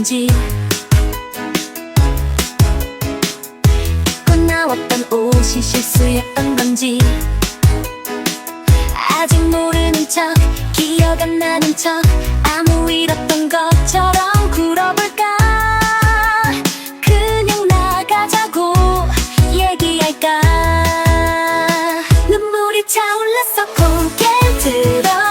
로였는지. 입고 나왔던 옷이 실수였던 건지. 아직 모르는 척 기억 안 나는 척 아무 일 없던 것처럼 굴어볼까? 그냥 나가자고 얘기할까? 눈물이 차올랐어 고개 들어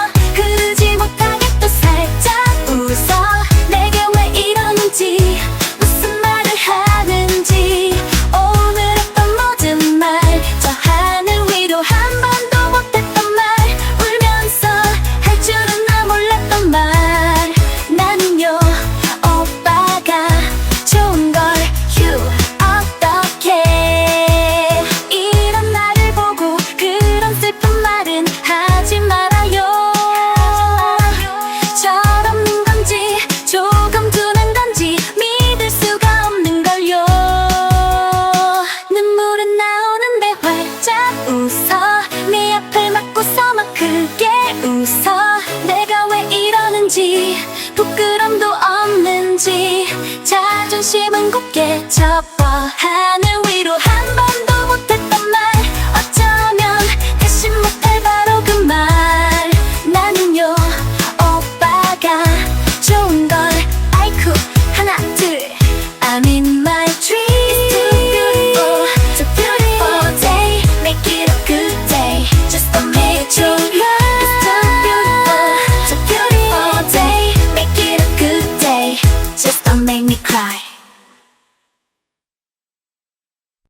웃어. 네 앞을 막고서 막 크게 웃어. 내가 왜 이러는지 부끄럼도 없는지 자존심은 굳게 접어 하늘